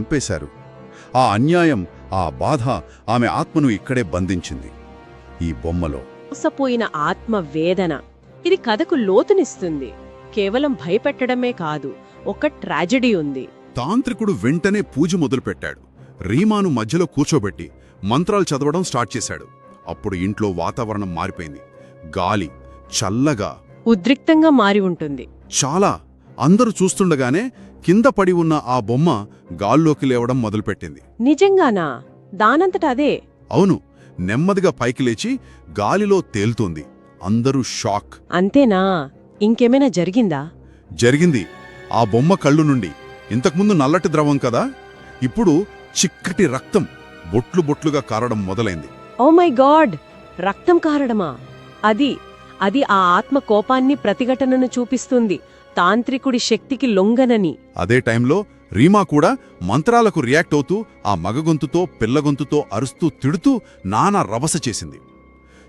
చంపేశారు. ఆ అన్యాయం ఆ బాధ ఆమె ఆత్మను ఇక్కడే బంధించింది. ఈ బొమ్మలో మోసపోయిన ఆత్మ వేదన ఇది కథకు లోతునిస్తుంది. కేవలం భయపెట్టడమే కాదు ఒక ట్రాజెడీ ఉంది. తాంత్రికుడు వెంటనే పూజ మొదలుపెట్టాడు. రీమాను మధ్యలో కూర్చోబెట్టి మంత్రాలు చదవడం స్టార్ట్ చేశాడు. అప్పుడు ఇంట్లో వాతావరణం మారిపోయింది. గాలి చల్లగా ఉద్రిక్తంగా మారి ఉంటుంది. చాలా అందరూ చూస్తుండగానే కింద పడి ఉన్న ఆ బొమ్మ గాల్లోకి లేవడం మొదలుపెట్టింది. నిజంగానా? దానంతట అదే? అవును నెమ్మదిగా పైకి లేచి గాలిలో తేలుతోంది. అందరూ షాక్. అంతేనా? ఇంకేమైనా జరిగిందా? జరిగింది. ఆ బొమ్మ కళ్ళు నుండి. ఇంతకుముందు నల్లటి ద్రవం కదా? ఇప్పుడు చిక్కటి రక్తం బొట్లు బొట్లుగా కారడం మొదలైంది. Oh my god! రక్తం కారడమా? అది అది ఆ ఆత్మ కోపాన్ని ప్రతిఘటనను చూపిస్తుంది. తాంత్రికుడి శక్తికి లొంగనని. అదే టైంలో రీమా కూడా మంత్రాలకు రియాక్ట్ అవుతూ ఆ మగగొంతుతో పిల్లగొంతుతో అరుస్తూ తిడుతూ నానా రభస చేసింది.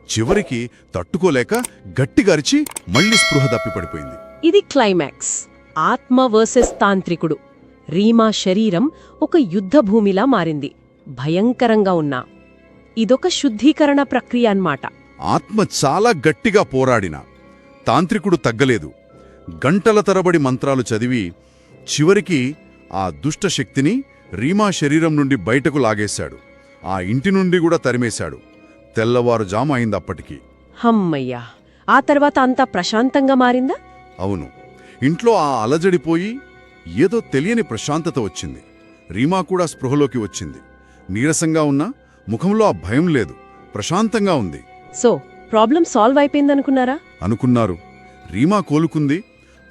చివరికి తట్టుకోలేక గట్టిగా అరిచి మళ్ళీ స్పృహ తప్పిపడిపోయింది ఇది క్లైమాక్స్. ఆత్మ వర్సెస్ తాంత్రికుడు. రీమా శరీరం ఒక యుద్ధభూమిలా మారింది. భయంకరంగా ఉన్నా. ఇదొక శుద్ధీకరణ ప్రక్రియ అన్నమాట ఆత్మ చాలా గట్టిగా పోరాడిన. తాంత్రికుడు తగ్గలేదు. గంటల తరబడి మంత్రాలు చదివి చివరికి ఆ దుష్ట శక్తిని రీమా శరీరం నుండి బయటకు లాగేశాడు. ఆ ఇంటి నుండి కూడా తరిమేశాడు. తెల్లవారుజాము అయిందప్పటికీ. హమ్మయ్యా! ఆ తర్వాత అంతా ప్రశాంతంగా మారిందా? అవును. ఇంట్లో ఆ అలజడిపోయి ఏదో తెలియని ప్రశాంతత వచ్చింది. రీమా కూడా స్పృహలోకి వచ్చింది. నీరసంగా ఉన్నా ముఖంలో ఆ భయం లేదు. ప్రశాంతంగా ఉంది. సో ప్రాబ్లం సాల్వ్ అయిపోయిందనుకున్నారా? అనుకున్నారు. రీమా కోలుకుంది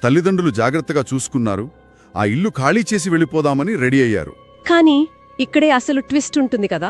తల్లిదండ్రులు జాగ్రత్తగా చూసుకున్నారు ఆ ఇల్లు ఖాళీ చేసి వెళ్ళిపోదామని రెడీ అయ్యారు. కానీ ఇక్కడే అసలు ట్విస్ట్ ఉంటుంది కదా?